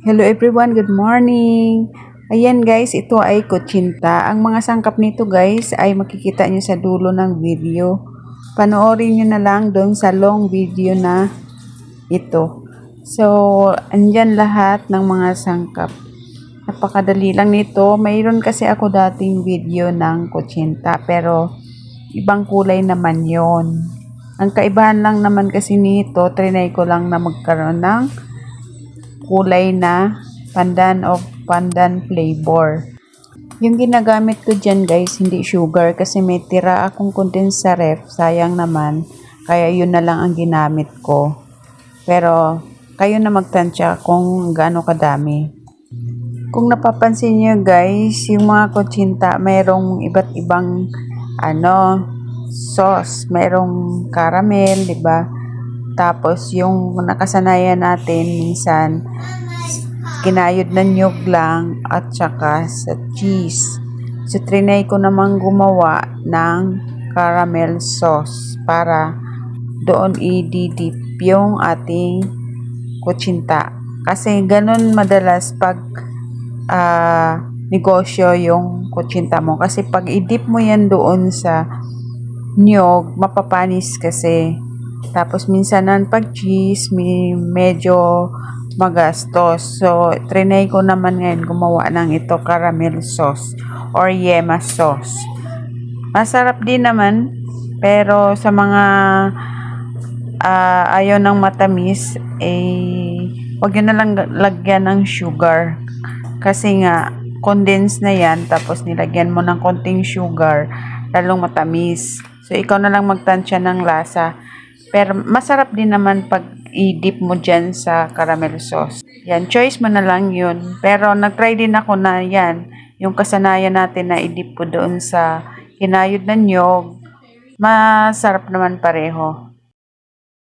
Hello everyone, good morning. Ayan guys, ito ay kutsinta. Ang mga sangkap nito guys ay makikita nyo sa dulo ng video. Panoorin nyo na lang doon sa long video na ito. So, andyan lahat ng mga sangkap. Napakadali lang nito. Mayroon kasi ako dating video ng kutsinta pero ibang kulay naman yon. Ang kaibahan lang naman kasi nito, trinay ko lang na magkaroon ng kulay na pandan of pandan flavor. Yung ginagamit ko dyan guys, hindi sugar kasi may tira akong condense sa ref. Sayang naman. Kaya yun na lang ang ginamit ko. Pero kayo na magtansya kung gaano kadami. Kung napapansin niyo guys, yung mga kutsinta, mayroong iba't ibang ano, sauce. Mayroong caramel, di ba? Tapos yung nakasanayan natin minsan kinayod na nyug lang at saka sa cheese. So, trinay ko namang gumawa ng caramel sauce para doon i-dip yung ating kutsinta. Kasi ganun madalas pag ah, negosyo yung kutsinta mo. Kasi pag i-dip mo yan doon sa nyog, mapapanis kasi. Tapos minsanan pag cheese, may medyo magastos. So, trinay ko naman ngayon gumawa ng ito caramel sauce or yema sauce. Masarap din naman, pero sa mga ah, ayaw ng matamis, eh, wag yun na lang lagyan ng sugar. Kasi nga, condensed na yan, tapos nilagyan mo ng konting sugar, lalong matamis. So, ikaw na lang magtansya ng lasa. Pero masarap din naman pag i-dip mo dyan sa caramel sauce. Yan, choice mo na lang yun. Pero nag-try din ako na yan, yung kasanayan natin na i-dip ko doon sa hinayod na nyog, masarap naman pareho.